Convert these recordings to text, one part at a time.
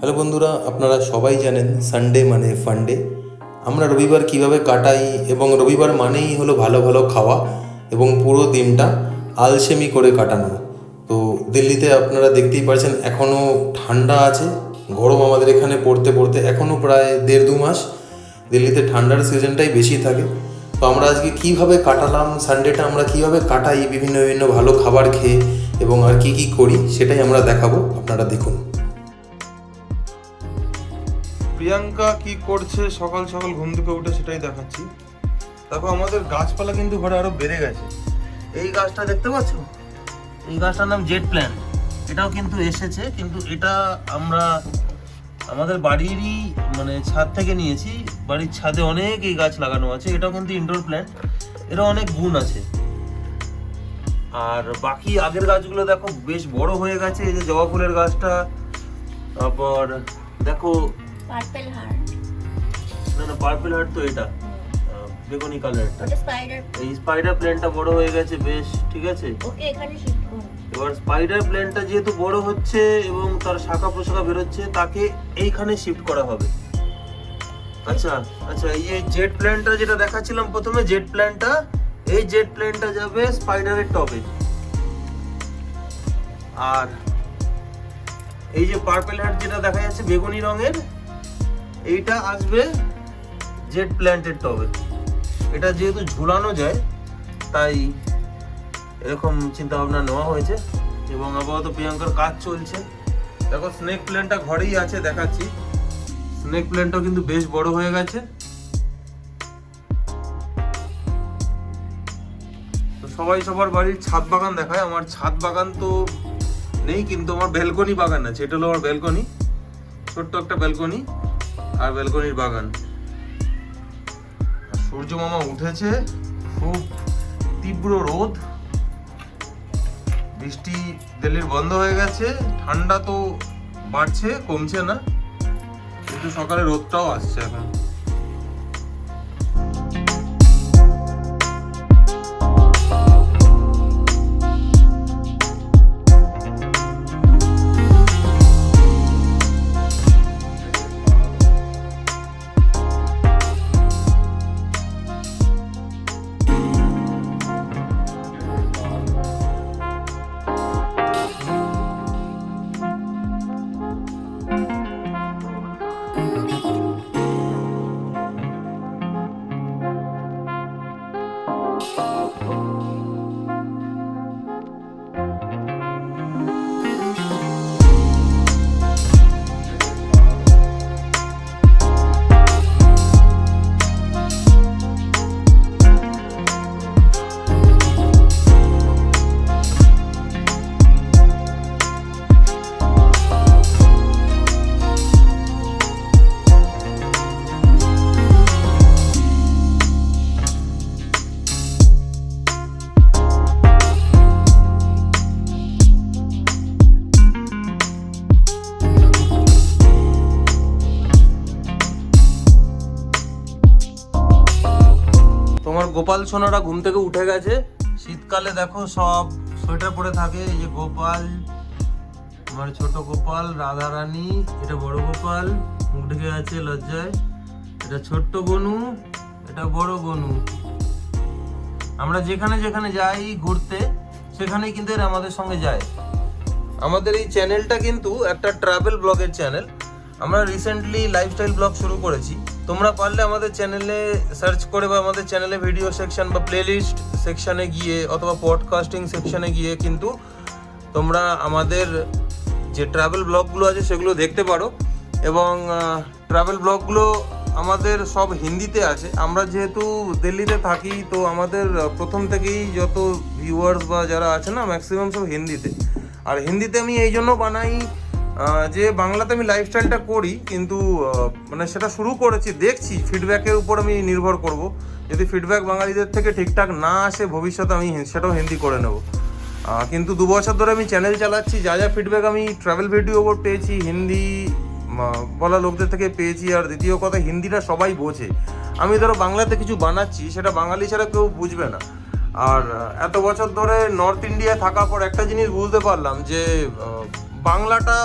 Hello বন্ধুরা, আপনারা সবাই জানেন সানডে মানে ফান্ডে আমরা রবিবার কীভাবে কাটাই এবং রবিবার মানেই হলো ভালো ভালো খাওয়া এবং পুরো দিনটা আলসেমি করে কাটানো। তো দিল্লিতে আপনারা দেখতেই পারছেন, এখনও ঠান্ডা আছে, গরম আমাদের এখানে পড়তে পড়তে এখনও প্রায় দেড় দু মাস। দিল্লিতে ঠান্ডার সিজনটাই বেশি থাকে। তো আমরা আজকে কীভাবে কাটালাম সানডেটা আমরা কীভাবে কাটাই, বিভিন্ন বিভিন্ন ভালো খাবার খেয়ে এবং আর কি কি করি, সেটাই আমরা দেখাবো। আপনারা দেখুন। প্রিয়াঙ্কা কি করছে, সকাল সকাল ঘুম থেকে উঠে সেটাই দেখাচ্ছি। দেখো, আমাদের গাছপালা কিন্তু ঘরে আরও বেড়ে গেছে। এই গাছটা দেখতে পাচ্ছ? এই গাছটার নাম জেট প্ল্যান। এটাও কিন্তু এসেছে, কিন্তু এটা আমরা আমাদের বাড়িরই মানে ছাদ থেকে নিয়েছি। বাড়ির ছাদে অনেক এই গাছ লাগানো আছে, এটাও কিন্তু ইনডোর প্ল্যান্ট এরও অনেক গুণ আছে। আর বাকি আগের গাছগুলো দেখো, বেশ বড় হয়ে গেছে, এই যে জবা ফুলের গাছটা। তারপর দেখো পার্পল হার্ট। না না পার্পল হার্ট তো এটা। বেগুনি কালারটা। স্পাইডার এই স্পাইডার প্ল্যানটা বড় হয়ে গেছে বেশ ঠিক আছে? ওকে এখানে শিফট করুন এবার স্পাইডার প্ল্যানটা যেহেতু বড় হচ্ছে এবং তার শাখা প্রশাখা বেরোচ্ছে তাকে এইখানে শিফট করা হবে। আচ্ছা আচ্ছা এই জেট প্ল্যানটা যেটা দেখাচ্ছিলাম প্রথমে জেট প্ল্যানটা এই জেট প্ল্যানটা যাবে স্পাইডারের টবে আর এই যে পার্পল হার্ট যেটা দেখা যাচ্ছে বেগুনি রঙের এইটা আসবে জেট প্ল্যান্টের টবে এটা যেহেতু ঝুলানো যায়, তাই এরকম চিন্তা ভাবনা নেওয়া হয়েছে এবং আপাতত প্রিয়াঙ্কার কাজ চলছে। দেখো স্নেক প্ল্যান্টটা ঘরেই আছে, দেখাচ্ছি। স্নেক প্ল্যানটাও কিন্তু বেশ বড় হয়ে গেছে। সবাই সবার বাড়ির ছাদ বাগান দেখায়। আমার ছাদ বাগান তো নেই, কিন্তু আমার ব্যালকনি বাগান আছে। এটা হলো আমার ব্যালকনি ছোট্ট একটা ব্যালকনি আর ব্যালকনির বাগান। সূর্য মামা উঠেছে, খুব তীব্র রোদ। বৃষ্টি দিল্লির বন্ধ হয়ে গেছে, ঠান্ডা তো বাড়ছে, কমছে না। কিন্তু সকালে রোদটাও আসছে এখন। সোনারা ঘুম থেকে উঠে গেছে। শীতকালে দেখো সব সোয়েটার পরে থাকে, এই যে গোপাল, আমার ছোট গোপাল রাধা রানী এটা বড় গোপাল মুখ ঢেকে আছে লজ্জায়। এটা ছোট্ট বনু, এটা বড় বনু। আমরা যেখানে যেখানে যাই ঘুরতে, সেখানেই কিন্তু এরা আমাদের সঙ্গে যায়। আমাদের এই চ্যানেলটা কিন্তু একটা ট্রাভেল ব্লগের চ্যানেল আমরা রিসেন্টলি লাইফস্টাইল ব্লগ শুরু করেছি। তোমরা পারলে আমাদের চ্যানেলে সার্চ করে বা আমাদের চ্যানেলে ভিডিও সেকশন বা প্লেলিস্ট সেকশনে গিয়ে অথবা পডকাস্টিং সেকশনে গিয়ে কিন্তু তোমরা আমাদের যে ট্রাভেল ব্লগগুলো আছে সেগুলো দেখতে পারো। এবং ট্রাভেল ব্লগগুলো আমাদের সব হিন্দিতে আছে। আমরা যেহেতু দিল্লিতে থাকি, তো আমাদের প্রথম থেকেই যত ভিউয়ার্স বা যারা আছে না ম্যাক্সিমাম সব হিন্দিতে। আর হিন্দিতে আমি এই জন্য বানাই যে বাংলাতে আমি লাইফস্টাইলটা করি, কিন্তু মানে সেটা শুরু করেছি, দেখছি ফিডব্যাকের উপর আমি নির্ভর করব। যদি ফিডব্যাক বাঙালিদের থেকে ঠিকঠাক না আসে, ভবিষ্যতে আমি সেটাও হিন্দি করে নেব। কিন্তু দু বছর ধরে আমি চ্যানেল চালাচ্ছি, যা যা ফিডব্যাক আমি ট্রাভেল ভিডিও ওপর পেয়েছি, হিন্দি বলা লোকদের থেকে পেয়েছি, আর দ্বিতীয় কথা, হিন্দিটা সবাই বোঝে। আমি ধরো বাংলাতে কিছু বানাচ্ছি, সেটা বাঙালি ছাড়া কেউ বুঝবে না। আর এত বছর ধরে নর্থ ইন্ডিয়ায় থাকার পর একটা জিনিস বুঝতে পারলাম যে বাংলাটা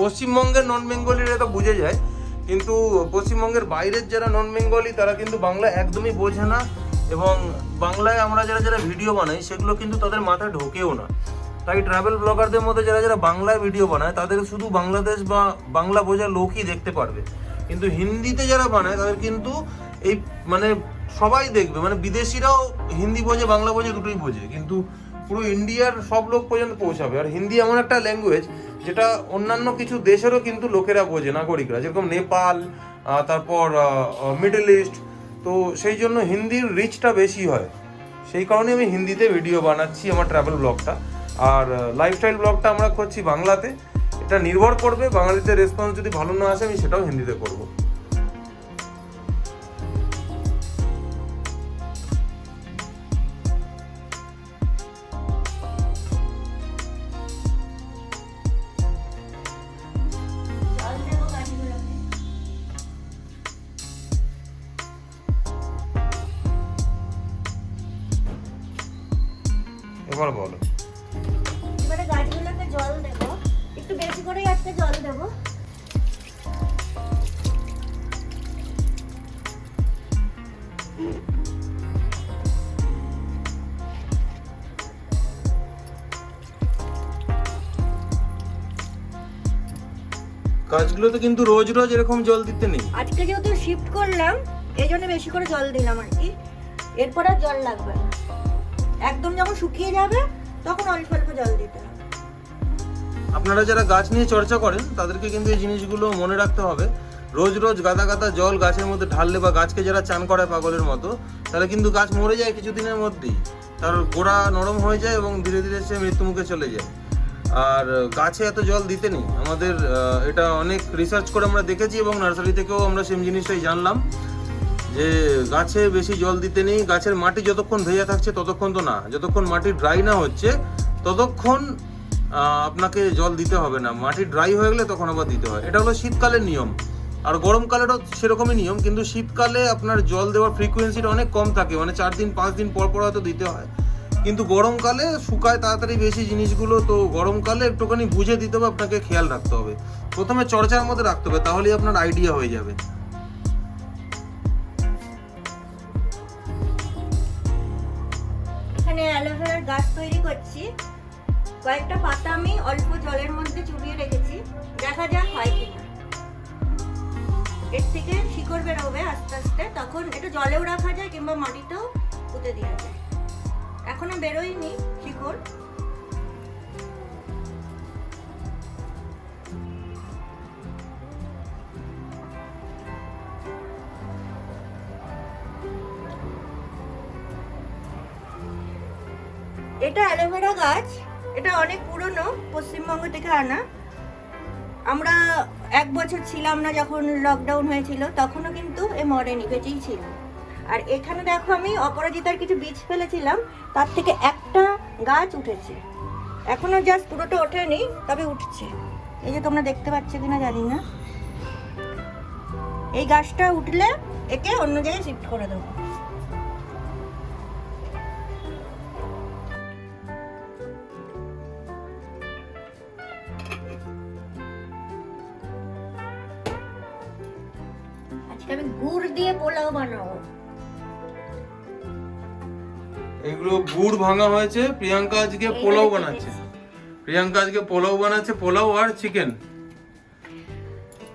পশ্চিমবঙ্গের নন বেঙ্গলিরা তো বুঝে যায়, কিন্তু পশ্চিমবঙ্গের বাইরের যারা নন বেঙ্গলি তারা কিন্তু বাংলা একদমই বোঝে না এবং বাংলায় আমরা যারা যারা ভিডিও বানাই, সেগুলো কিন্তু তাদের মাথায় ঢোকেও না। তাই ট্রাভেল ব্লগারদের মধ্যে যারা যারা বাংলায় ভিডিও বানায়, তাদের শুধু বাংলাদেশ বা বাংলা বোঝা লোকই দেখতে পারবে। কিন্তু হিন্দিতে যারা বানায়, তাদের কিন্তু এই মানে সবাই দেখবে মানে বিদেশিরাও হিন্দি বোঝে, বাংলা বোঝে, দুটোই বোঝে। কিন্তু পুরো ইন্ডিয়ার সব লোক পর্যন্ত পৌঁছাবে। আর হিন্দি এমন একটা ল্যাঙ্গুয়েজ যেটা অন্যান্য কিছু দেশেরও কিন্তু লোকেরা বোঝে, নাগরিকরা। যেরকম নেপাল তারপর মিডল ইস্ট। তো সেই জন্য হিন্দির রিচটা বেশি হয়। সেই কারণে আমি হিন্দিতে ভিডিও বানাচ্ছি আমার ট্রাভেল ব্লগটা আর লাইফস্টাইল ব্লগটা আমরা করছি বাংলাতে। এটা নির্ভর করবে বাঙালিতে রেসপন্স যদি ভালো না আসে, আমি সেটাও হিন্দিতে করব। গাছগুলোতে কিন্তু রোজ রোজ এরকম জল দিতে নেই। আজকে যেহেতু শিফট করলাম এই জন্য বেশি করে জল দিলাম আর কি। এরপর আর জল লাগবে না। একদম যখন শুকিয়ে যাবে তখন অল্প অল্প জল দিতে হবে। আপনারা যারা গাছ নিয়ে চর্চা করেন তাদেরকে কিন্তু এই জিনিসগুলো মনে রাখতে হবে। রোজ রোজ গাদা গাদা জল গাছের মধ্যে ঢাললে বা গাছকে যারা চান করায় পাগলের মতো তাহলে কিন্তু গাছ মরে যায় কিছুদিনের মধ্যেই। তার গোড়া নরম হয়ে যায় এবং ধীরে ধীরে সে মৃত্যুমুখে চলে যায়। আর গাছে এত জল দিতে নেই। আমাদের এটা অনেক রিসার্চ করে আমরা দেখেছি এবং নার্সারি থেকেও আমরা সেম জিনিসটাই জানলাম যে গাছে বেশি জল দিতে নেই, গাছের মাটি যতক্ষণ ভেজা থাকছে ততক্ষণ তো না, যতক্ষণ মাটি ড্রাই না হচ্ছে ততক্ষণ আপনাকে জল দিতে হবে না। মাটি ড্রাই হয়ে গেলে তখন আবার দিতে হয়। এটা হলো শীতকালের নিয়ম। আর গরমকালেরও সেরকমই নিয়ম, কিন্তু শীতকালে আপনার জল দেওয়ার ফ্রিকোয়েন্সিটা অনেক কম থাকে। মানে চার দিন, পাঁচ দিন পর পর হয়তো দিতে হয়। কিন্তু গরমকালে শুকায় তাড়াতাড়ি বেশি জিনিসগুলো, তো গরমকালে একটুখানি বুঝে দিতে হবে, আপনাকে খেয়াল রাখতে হবে। প্রথমে চর্চার মধ্যে রাখতে হবে, তাহলেই আপনার আইডিয়া হয়ে যাবে। এখানে অ্যালোভেরার গাছ তৈরি করছি। কয়েকটা পাতা আমি অল্প জলের মধ্যে চুবিয়ে রেখেছি। দেখা যাক হয় কিনা। এর থেকে শিকড় বেরোবে আস্তে আস্তে, তখন একটু জলেও রাখা যায় কিংবা মাটিতেও পুঁতে দেওয়া যায়। এখনও বেরোয়নি শিকড় এটা অ্যালোভেরা গাছ, এটা অনেক পুরনো, পশ্চিমবঙ্গ থেকে আনা। আমরা এক বছর ছিলাম না যখন লকডাউন হয়েছিল, তখনও কিন্তু এ মরেনি, বেঁচেই ছিল। আর এখানে দেখো আমি অপরাজিতার কিছু বীজ ফেলেছিলাম, তার থেকে একটা গাছ উঠেছে। এখনও জাস্ট পুরোটা ওঠেনি, তবে উঠছে। এই যে তোমরা দেখতে পাচ্ছ কিনা জানি না। এই গাছটা উঠলে একে অন্য জায়গায় শিফট করে দেবো। গুড় ভাঙা হয়েছে প্রিয়াঙ্কা আজকে পোলাও বানাচ্ছে। প্রিয়াঙ্কা আজকে পোলাও বানাচ্ছে পোলাও আর চিকেন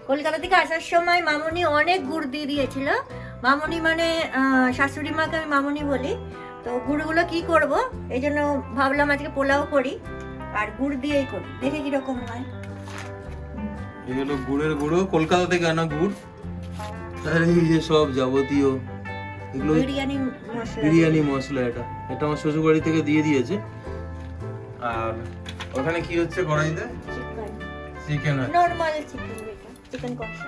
কলকাতা থেকে আসার সময় মামুনি অনেক গুড় দিয়ে দিয়েছিল। মামুনি মানে শাশুড়ি মাকে আমি মামুনি বলি। তো গুড়গুলো কি করব? এই জন্য ভাবলাম আজকে পোলাও করি আর গুড় দিয়েই করি। দেখে কীরকম হয়। এই হলো গুড়ের গুঁড়ো কলকাতা থেকে আনা গুড়। আর এই যে সব যাবতীয়। এগুলো বিরিয়ানি মশলা বিরিয়ানি মশলা এটা। এটা আমার শ্বশুর বাড়ি থেকে দিয়ে দিয়েছে। আর ওখানে কি হচ্ছে কড়াইতে? চিকেন চিকেন হচ্ছে। চিকেন চিকেন কষা।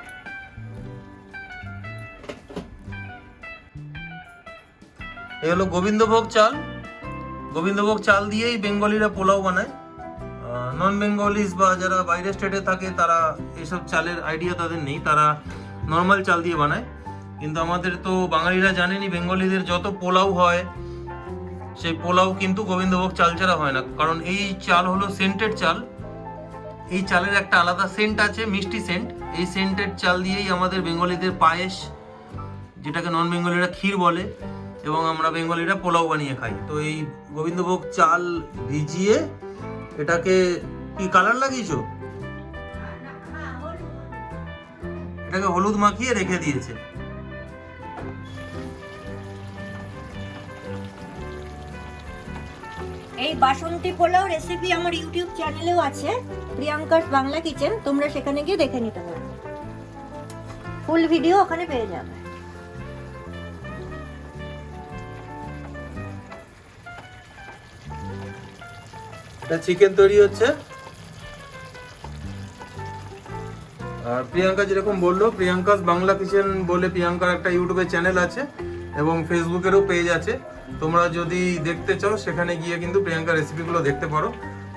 এই হলো গোবিন্দভোগ চাল। গোবিন্দভোগ চাল দিয়েই বেঙ্গলিরা পোলাও বানায়। নন বেঙ্গলিস বা যারা বাইরের স্টেটে থাকে তারা এসব চালের আইডিয়া তাদের নেই। তারা নর্মাল চাল দিয়ে বানায়। কিন্তু আমাদের তো বাঙালিরা জানেনি, বেঙ্গলিদের যত পোলাও হয়, সেই পোলাও কিন্তু গোবিন্দভোগ চাল ছাড়া হয় না। কারণ এই চাল হলো সেন্টেড চাল। এই চালের একটা আলাদা সেন্ট আছে, মিষ্টি সেন্ট। এই সেন্টের চাল দিয়েই আমাদের বেঙ্গলিদের পায়েস, যেটাকে নন বেঙ্গলিরা ক্ষীর বলে, এবং আমরা বেঙ্গলিরা পোলাও বানিয়ে খাই। তো এই গোবিন্দভোগ চাল ভিজিয়ে এটাকে কি কালার লাগিয়েছো? এটাকে হলুদ মাখিয়ে রেখে দিয়েছে। এই বাসন্তী পোলাও রেসিপি আমার ইউটিউব চ্যানেলেও আছে, প্রিয়াঙ্কার বাংলা কিচেন তোমরা সেখানে গিয়ে দেখে নিতে পারো। ফুল ভিডিও ওখানে পেয়ে যাবে। চিকেন তৈরি হচ্ছে। আর প্রিয়াঙ্কা যেরকম বলল প্রিয়াঙ্কাস বাংলা কিচেন বলে প্রিয়াঙ্কার একটা ইউটিউবে চ্যানেল আছে এবং ফেসবুকেরও পেজ আছে। তোমরা যদি দেখতে চাও, সেখানে গিয়ে কিন্তু প্রিয়াঙ্কা রেসিপিগুলো দেখতে পারো।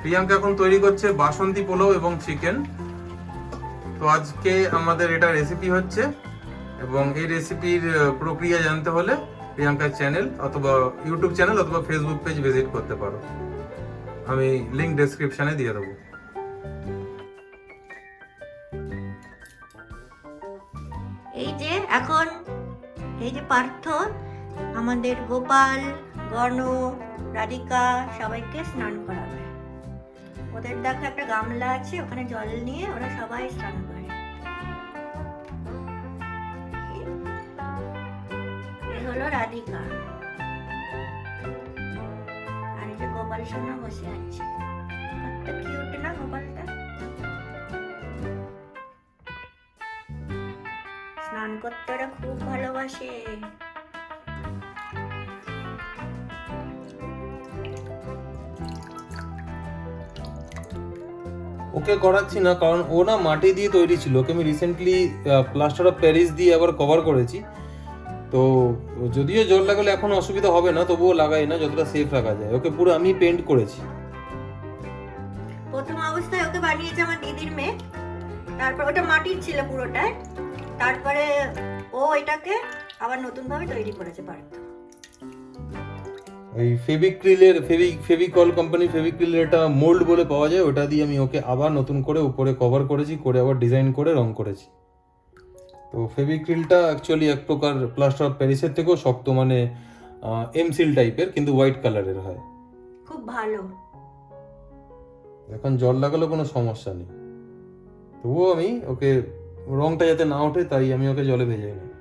প্রিয়াঙ্কা এখন তৈরি করছে বাসন্তী পোলাও এবং চিকেন তো আজকে আমাদের এটা রেসিপি হচ্ছে, এবং এই রেসিপির প্রক্রিয়া জানতে হলে প্রিয়াঙ্কার চ্যানেল অথবা ইউটিউব চ্যানেল অথবা ফেসবুক পেজ ভিজিট করতে পারো। আমি লিঙ্ক ডেসক্রিপশানে দিয়ে দেবো। এই যে এখন, এই যে পার্থ আমাদের গোপাল গণ রাধিকা সবাইকে স্নান করাবে। ওদের দেখো একটা গামলা আছে, ওখানে জল নিয়ে ওরা সবাই স্নান করে। হলো রাধিকা। আর এই যে গোপাল সোনা বসে আছে। কত কিউট না গোপালটা? স্নান করতে ওরা খুব ভালোবাসে। ওকে করাচ্ছি না, কারণ ও না মাটি দিয়ে তৈরি ছিল। ওকে আমি রিসেন্টলি প্লাস্টার অফ প্যারিস দিয়ে আবার কভার করেছি। তো যদিও জল লাগালে এখন অসুবিধা হবে না, তবুও লাগাই না, যতটা সেফ রাখা যায়। ওকে পুরো আমি পেন্ট করেছি। প্রথম অবস্থায় ওকে বানিয়েছে আমার দিদির মেয়ে। তারপর ওটা মাটির ছিল পুরোটাই তারপরে ও এটাকে আবার নতুন ভাবে তৈরি করেছে পার্থ। ওই ফেভিক্রিলের ফেভি ফেভিকল কোম্পানি ফেভিক্রিলের একটা মোল্ড বলে পাওয়া যায় ওটা দিয়ে আমি ওকে আবার নতুন করে উপরে কভার করেছি করে আবার ডিজাইন করে রং করেছি। তো ফেভিক্রিলটা অ্যাকচুয়ালি এক প্রকার প্লাস্টার অফ প্যারিসের থেকেও শক্ত মানে এমসিল টাইপের কিন্তু হোয়াইট কালারের হয়। খুব ভালো। এখন জল লাগালেও কোনো সমস্যা নেই। তবুও আমি ওকে রংটা যাতে না ওঠে তাই আমি ওকে জলে ভেজাই না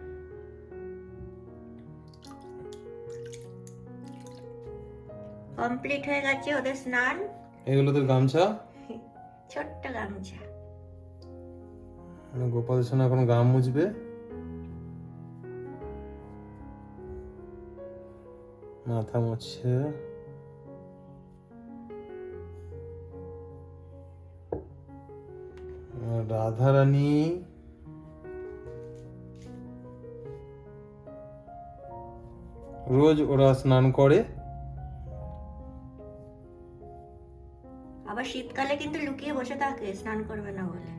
কমপ্লিট হয়ে গেছে ওদের স্নান। এগুলো তোর গামছা? ছোট্ট গামছা। গোপাল সোনা এখন গাম মুছবে? মাথা মুছছে রাধারানী। রোজ ওরা স্নান করে। শীতকালে কিন্তু লুকিয়ে বসে থাকে, স্নান করবে না বলে।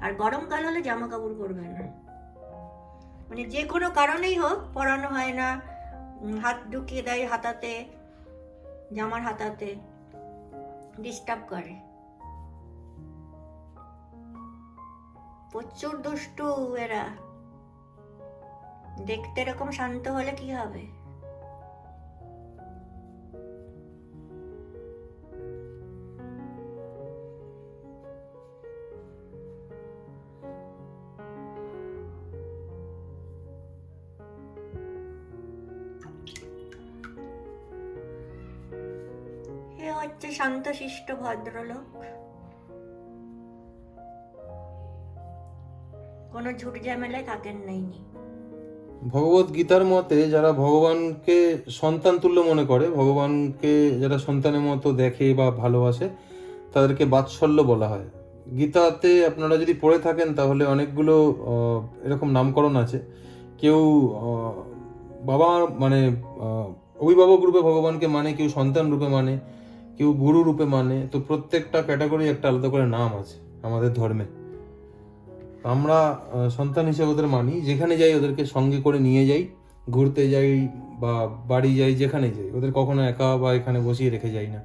আর গরমকাল হলে জামা কাপড় পরবে না। মানে যে কোনো কারণেই হোক, পরানো হয় না হাত ঢুকিয়ে দেয় হাতাতে, জামার হাতাতে ডিস্টার্ব করে। প্রচুর দুষ্টু এরা। দেখতে এরকম শান্ত হলে কি হবে? শান্তশিষ্ট ভদ্রলোক। কোনো ঝুট ঝামেলায় থাকেন নাইনি ভগবত গীতার মতে যারা ভগবানকে সন্তান তুল্য মনে করে, ভগবানকে যারা সন্তানের মতো দেখে বা ভালোবাসে, তাদেরকে বাৎসল্য বলা হয়। গীতাতে আপনারা যদি পড়ে থাকেন, তাহলে অনেকগুলো এরকম নামকরণ আছে। কেউ বাবা মানে অভিভাবক রূপে ভগবানকে মানে কেউ সন্তান রূপে মানে কেউ গুরু রূপে মানে তো প্রত্যেকটা ক্যাটাগরি একটা আলাদা করে নাম আছে আমাদের ধর্মে। আমরা সন্তান হিসেবে ওদের মানি, যেখানে যাই ওদেরকে সঙ্গে করে নিয়ে যাই, ঘুরতে যাই বা বাড়ি যাই, যেখানে যাই। ওদের কখনো একা বা এখানে বসিয়ে রেখে যাই না।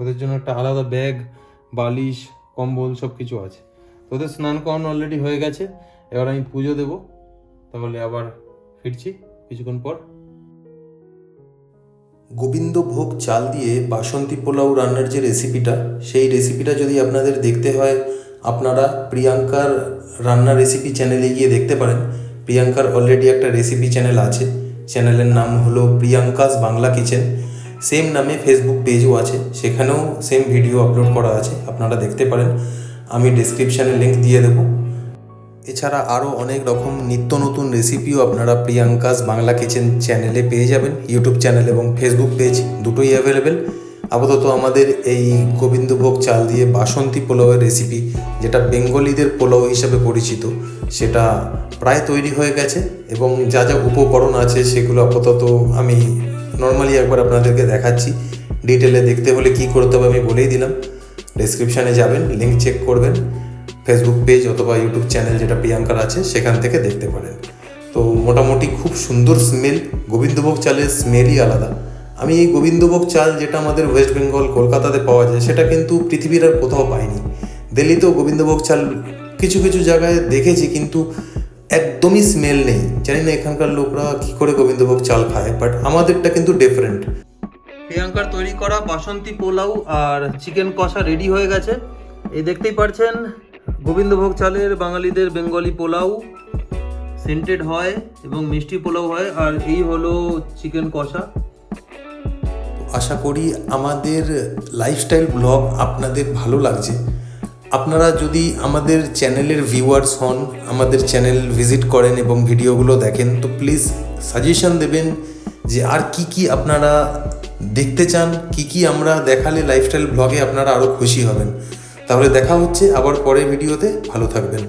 ওদের জন্য একটা আলাদা ব্যাগ, বালিশ, কম্বল সব কিছু আছে। তো ওদের স্নান করানো অলরেডি হয়ে গেছে, এবার আমি পুজো দেবো, তাহলে আবার ফিরছি কিছুক্ষণ পর। গোবিন্দভোগ চাল দিয়ে বাসন্তী পোলাও রান্নার যে রেসিপিটা, সেই রেসিপিটা যদি আপনাদের দেখতে হয়, আপনারা প্রিয়াঙ্কার রান্না রেসিপি চ্যানেলে গিয়ে দেখতে পারেন। প্রিয়াঙ্কার অলরেডি একটা রেসিপি চ্যানেল আছে। চ্যানেলের নাম হলো প্রিয়াঙ্কাস বাংলা কিচেন সেম নামে ফেসবুক পেজও আছে। সেখানেও সেম ভিডিও আপলোড করা আছে। আপনারা দেখতে পারেন। আমি ডিসক্রিপশানে লিঙ্ক দিয়ে দেবো। এছাড়া আরও অনেক রকম নিত্য নতুন রেসিপিও আপনারা প্রিয়াঙ্কাস বাংলা কিচেন চ্যানেলে পেয়ে যাবেন। ইউটিউব চ্যানেল এবং ফেসবুক পেজ দুটোই অ্যাভেলেবেল আপাতত আমাদের এই গোবিন্দভোগ চাল দিয়ে বাসন্তী পোলাওয়ের রেসিপি যেটা বেঙ্গলিদের পোলাও হিসাবে পরিচিত, সেটা প্রায় তৈরি হয়ে গেছে এবং যা যা উপকরণ আছে সেগুলো আপাতত আমি নর্মালি একবার আপনাদেরকে দেখাচ্ছি। ডিটেলে দেখতে হলে কি করতে হবে আমি বলেই দিলাম। ডেসক্রিপশানে যাবেন লিঙ্ক চেক করবেন। ফেসবুক পেজ অথবা ইউটিউব চ্যানেল যেটা প্রিয়াঙ্কার আছে, সেখান থেকে দেখতে পারেন। তো মোটামুটি খুব সুন্দর স্মেল গোবিন্দভোগ চালের স্মেলই আলাদা। আমি এই গোবিন্দভোগ চাল যেটা আমাদের ওয়েস্ট বেঙ্গল কলকাতাতে পাওয়া যায়, সেটা কিন্তু পৃথিবীর আর কোথাও পাইনি। দিল্লিতেও গোবিন্দভোগ চাল কিছু কিছু জায়গায় দেখেছি, কিন্তু একদমই স্মেল নেই। জানি না এখানকার লোকরা কী করে গোবিন্দভোগ চাল খায় বাট আমাদেরটা কিন্তু ডিফারেন্ট প্রিয়াঙ্কার তৈরি করা বাসন্তী পোলাও আর চিকেন কষা রেডি হয়ে গেছে। এই দেখতেই পারছেন গোবিন্দভোগ চালের বাঙালিদের বেঙ্গলি পোলাও সেন্টেড হয় এবং মিষ্টি পোলাও হয়, আর এই হলো চিকেন কষা। আশা করি আমাদের লাইফস্টাইল ব্লগ আপনাদের ভালো লাগছে। আপনারা যদি আমাদের চ্যানেলের ভিউয়ার্স হন, আমাদের চ্যানেল ভিজিট করেন এবং ভিডিওগুলো দেখেন, তো প্লিজ সাজেশন দেবেন যে আর কি কি আপনারা দেখতে চান, কি কি আমরা দেখালে লাইফস্টাইল ব্লগে আপনারা আরও খুশি হবেন। তাহলে দেখা হচ্ছে আবার পরের ভিডিওতে। ভালো থাকবেন।